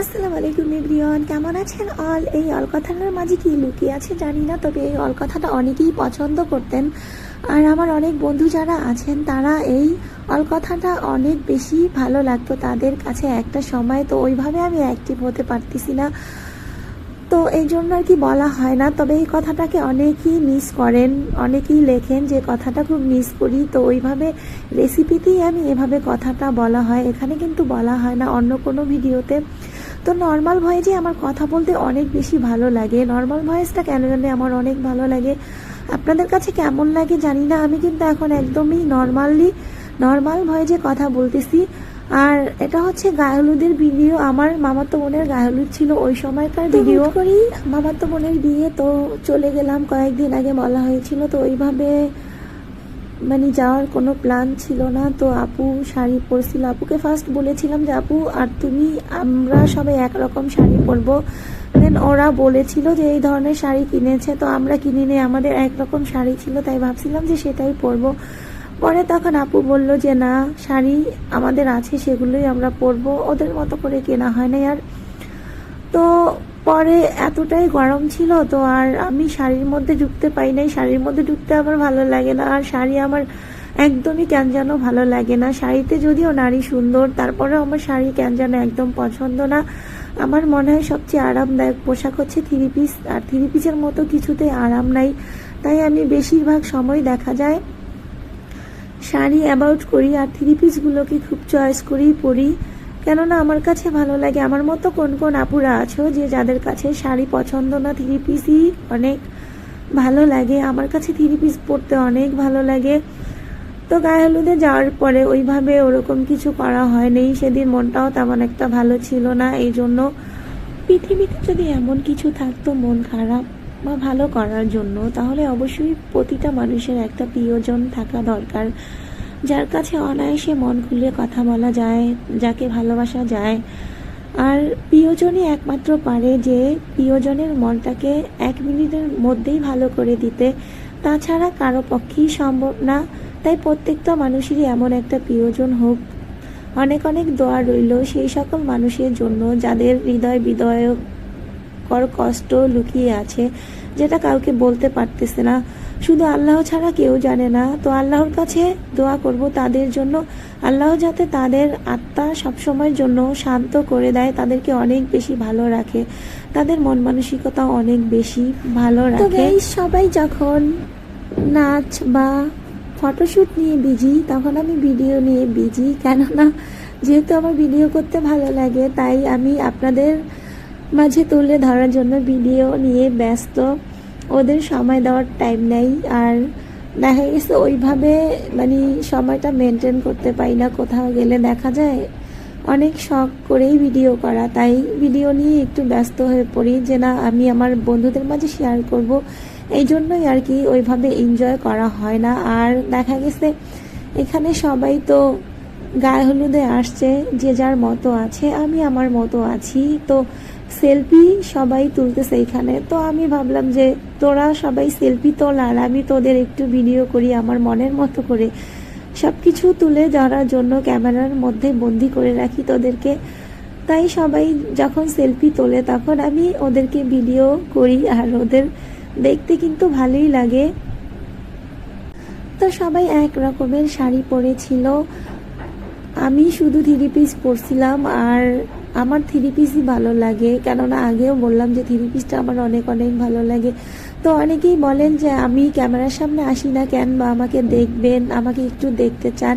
আসসালামু আলাইকুম এভরিওয়ান, কেমন আছেন অল? এই অল মাঝে কি লুকিয়ে আছে জানি না, তবে এই অল কথাটা অনেকেই পছন্দ করতেন। আর আমার অনেক বন্ধু যারা আছেন, তারা এই অল কথাটা অনেক বেশি ভালো লাগতো তাদের কাছে একটা সময়, তো ওইভাবে আমি অ্যাক্টিভ হতে পারতেছি না। তো এই জন্য আর কি বলা হয় না, তবে এই কথাটাকে অনেকেই মিস করেন, অনেকেই লেখেন যে কথাটা খুব মিস করি, তো ওইভাবে রেসিপিতেই আমি এভাবে কথাটা বলা হয়। এখানে কিন্তু বলা হয় না, অন্য কোনো ভিডিওতে তো নর্মাল ভয়েজে আমার কথা বলতে অনেক বেশি ভালো লাগে। নর্মাল ভয়েসটা কেন জানি আমার অনেক ভালো লাগে। আপনাদের কাছে কেমন লাগে জানি না আমি কিন্তু এখন একদমই নর্মালি নর্মাল ভয়েজে কথা বলতেছি। আর এটা হচ্ছে গায়ে হলুদের ভিডিও আমার মামাতো বোনের গায়ে হলুদ ছিল ওই সময়কার ভিডিও করি মামাতো বোনের বিয়ে তো চলে গেলাম কয়েকদিন আগে বলা হয়েছিল তো ওইভাবে মানে যাওয়ার কোনো প্ল্যান ছিল না। তো আপু শাড়ি পরছিল। আপুকে ফার্স্ট বলেছিলাম যে, আপু, আর তুমি, আমরা সবাই একরকম শাড়ি পরবো। দেন ওরা বলেছিল যে, এই ধরনের শাড়ি কিনেছে। তো আমরা কিনে নিয়ে আমাদের একরকম শাড়ি ছিল, তাই ভাবছিলাম যে সেটাই পরবো। পরে তখন আপু বলল যে, না, শাড়ি আমাদের আছে, সেগুলোই আমরা পরবো। ওদের মতো করে কেনা হয় না আর। তো পরে এতটাই গরম ছিল তো আর আমি শাড়ির মধ্যে ঢুকতে পাই নাই। শাড়ির মধ্যে ঢুকতে আমার ভালো লাগে না আর শাড়ি আমার একদমই কেন যেন ভালো লাগে না। শাড়িতে যদিও নারী সুন্দর, তারপরেও আমার শাড়ি কেন যেন একদম পছন্দ না। আমার মনে হয় সবচেয়ে আরামদায়ক পোশাক হচ্ছে থ্রি পিস আর থ্রি পিসের মতো কিছুতেই আরাম নাই। তাই আমি বেশিরভাগ সময় দেখা যায় শাড়ি অ্যাবাউট করি আর থ্রি পিসগুলোকে খুব চয়েস করেই পরি। কেননা আমার কাছে ভালো লাগে। আমার মতো কোন কোন আপুরা আছো যে যাদের কাছে শাড়ি পছন্দ না থ্রি পিসই অনেক ভালো লাগে। আমার কাছে থ্রি পিস পরতে অনেক ভালো লাগে। তো গায়ে হলুদে যাওয়ার পরে ওইভাবে ওরকম কিছু করা হয়নি। সেদিন মনটাও তেমন একটা ভালো ছিল না। এই জন্য পৃথিবীতে যদি এমন কিছু থাকতো মন খারাপ বা ভালো করার জন্য, তাহলে অবশ্যই প্রতিটা মানুষের একটা প্রিয়জন থাকা দরকার। যার কাছে অনায়াসে মন খুলে কথা বলা যায়, যাকে ভালোবাসা যায়। আর প্রিয়জনই একমাত্র পারে যে প্রিয়জনের মনটাকে এক মিনিটের মধ্যেই ভালো করে দিতে। তাছাড়া কারও পক্ষেই সম্ভব না, তাই প্রত্যেকটা মানুষেরই এমন একটা প্রিয়জন হোক। অনেক অনেক দোয়া রইল সেই সকল মানুষের জন্য, যাদের হৃদয় বিদয়কর কষ্ট লুকিয়ে আছে। যেটা কাউকে বলতে পারতেছে না। শুধু আল্লাহ ছাড়া কেউ জানে না। তো আল্লাহর কাছে দোয়া করব তাদের জন্য। আল্লাহ যাতে তাদের আত্মা সবসময়ের জন্য শান্ত করে দেয়, তাদেরকে অনেক বেশি ভালো রাখে। তাদের মন মানসিকতা অনেক বেশি ভালো রাখে। সবাই যখন নাচ বা ফটোশ্যুট নিয়ে বিজি, তখন আমি ভিডিও নিয়ে বিজি। কেননা, যেহেতু আমার ভিডিও করতে ভালো লাগে, তাই আমি আপনাদের মাঝে তুলে ধরার জন্য ভিডিও নিয়ে ব্যস্ত। ওদের সময় দেওয়ার টাইম নেই আর দেখা গেছে ওইভাবে মানে সময়টা মেনটেন করতে পারি না। কোথাও গেলে দেখা যায় অনেক শখ করেই ভিডিও করা। তাই ভিডিও নিয়ে একটু ব্যস্ত হয়ে পড়ি যে না, আমি আমার বন্ধুদের মাঝে শেয়ার করব। এই জন্যই আর কি ওইভাবে এনজয় করা হয় না। আর দেখা গেছে এখানে সবাই তো গায়ে হলুদে আসছে যে যার মতো আছে, আমি আমার মতো আছি। তো সেলফি সবাই তুলতেছে এখানে। তো আমি ভাবলাম যে তোরা সবাই সেলফি তোল আর আমি তোদের একটু ভিডিও করি আমার মনের মতো করে। সব কিছু তুলে ধরার জন্য ক্যামেরার মধ্যে বন্দি করে রাখি তোদেরকে। তাই সবাই যখন সেলফি তোলে তখন আমি ওদেরকে ভিডিও করি আর ওদের দেখতে কিন্তু ভালোই লাগে। তো সবাই এক রকমের শাড়ি পরেছিল। আমি শুধু থ্রি পিস পরছিলাম আর আমার থ্রি পিসই ভালো লাগে। কেননা আগেও বললাম যে থ্রি পিসটা আমার অনেক অনেক ভালো লাগে। তো অনেকেই বলেন যে আমি ক্যামেরার সামনে আসি না কেন বা আমাকে দেখবেন, আমাকে একটু দেখতে চান।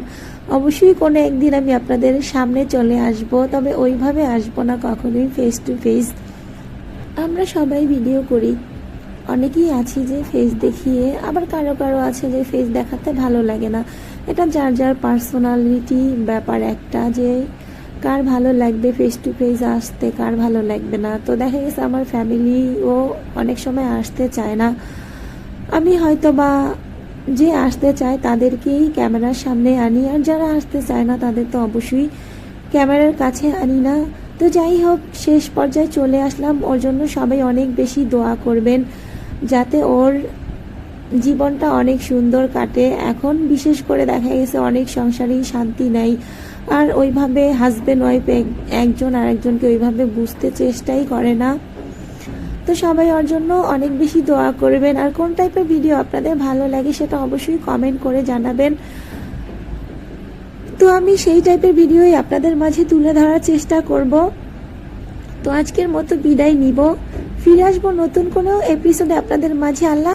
অবশ্যই কোনো একদিন আমি আপনাদের সামনে চলে আসব, তবে ওইভাবে আসব না কখনোই ফেস টু ফেস আমরা সবাই ভিডিও করি। অনেকেই আছি যে ফেস দেখিয়ে, আবার কারও কারও আছে যে ফেস দেখাতে ভালো লাগে না। এটা যার যার পার্সোনালিটি ব্যাপার একটা যে কার ভালো লাগবে ফেস টু ফেস আসতে, কার ভালো লাগবে না। তো দেখা গেছে আমার ফ্যামিলিও অনেক সময় আসতে চায় না। আমি হয়তো বা যে আসতে চায় তাদেরকেই ক্যামেরার সামনে আনি, আর যারা আসতে চায় না তাদের তো অবশ্যই ক্যামেরার কাছে আনি না। তো যাই হোক, শেষ পর্যায়ে চলে আসলাম। ওর জন্য সবাই অনেক বেশি দোয়া করবেন। যাতে ওর জীবনটা অনেক সুন্দর কাটে। এখন বিশেষ করে দেখা গেছে অনেক সংসারেই শান্তি নাই। আর ওইভাবে হাজব্যান্ড ওয়াইফ একজন আর একজনকে ওইভাবে বুঝতে চেষ্টাই করে না। তো সবাই ওর জন্য অনেক বেশি দোয়া করবেন। আর কোন টাইপের ভিডিও আপনাদের ভালো লাগে সেটা অবশ্যই কমেন্ট করে জানাবেন। তো আমি সেই টাইপের ভিডিওই আপনাদের মাঝে তুলে ধরার চেষ্টা করব। তো আজকের মতো বিদায় নিব। ফিরে আসব নতুন কোনো এপিসোডে আপনাদের মাঝে। আল্লাহ